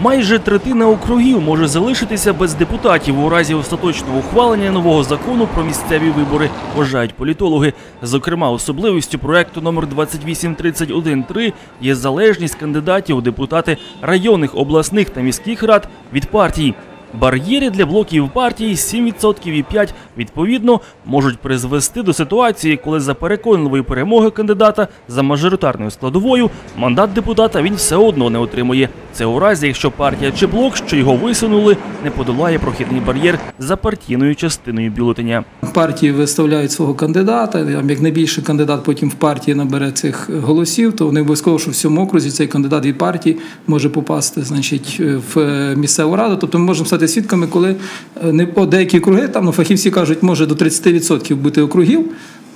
Майже третина округів може залишитися без депутатів у разі остаточного ухвалення нового закону про місцеві вибори, вважають політологи. Зокрема, особливістю проекту номер 28313 є залежність кандидатів у депутати районних, обласних та міських рад від партій. Бар'єри для блоків партії 7% і 5% відповідно можуть призвести до ситуації, коли за переконливої перемоги кандидата за мажоритарною складовою мандат депутата він все одно не отримує. Це у разі, якщо партія чи блок, що його висунули, не подолає прохідний бар'єр за партійною частиною бюлетеня. партії виставляють свого кандидата. Як найбільше кандидат потім в партії набере цих голосів, то не обов'язково, що в цьому окрузі цей кандидат від партії може попасти значить, в місцеву раду. Тобто ми можемо стати свідками, коли е, не о, деякі округи, там ну, фахівці кажуть, може до 30% бути округів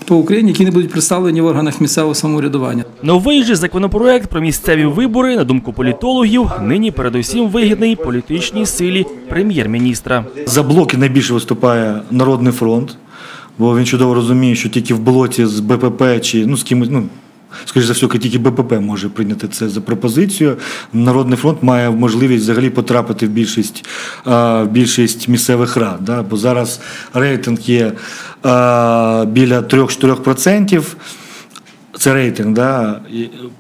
по Україні, які не будуть представлені в органах місцевого самоврядування. Новий же законопроект про місцеві вибори, на думку політологів, нині передусім вигідний політичній силі прем'єр-міністра. За блоки найбільше виступає Народний фронт, бо він чудово розуміє, що тільки в болоті з БПП чи ну з кимось, ну скоріш за все, тільки БПП може прийняти це за пропозицію. Народний фронт має можливість взагалі потрапити в більшість, в більшість місцевих рад. Да? Бо зараз рейтинг є біля 3-4%. Це рейтинг, да,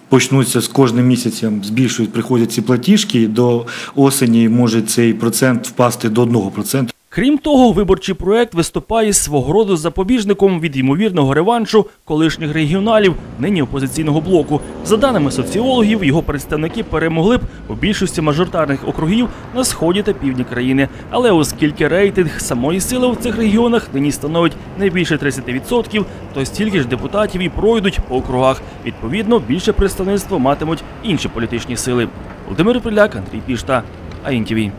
почнуться з кожним місяцем, збільшують, приходять ці платіжки, і до осені може цей процент впасти до 1%. Крім того, виборчий проект виступає свого роду запобіжником від ймовірного реваншу колишніх регіоналів, нині опозиційного блоку. За даними соціологів, його представники перемогли б у більшості мажоритарних округів на сході та півдні країни. Але оскільки рейтинг самої сили в цих регіонах нині становить не більше 30%, то стільки ж депутатів і пройдуть по округах. Відповідно, більше представництво матимуть інші політичні сили. Володимир Приляк, Андрій Пішта, АІНТІВІ.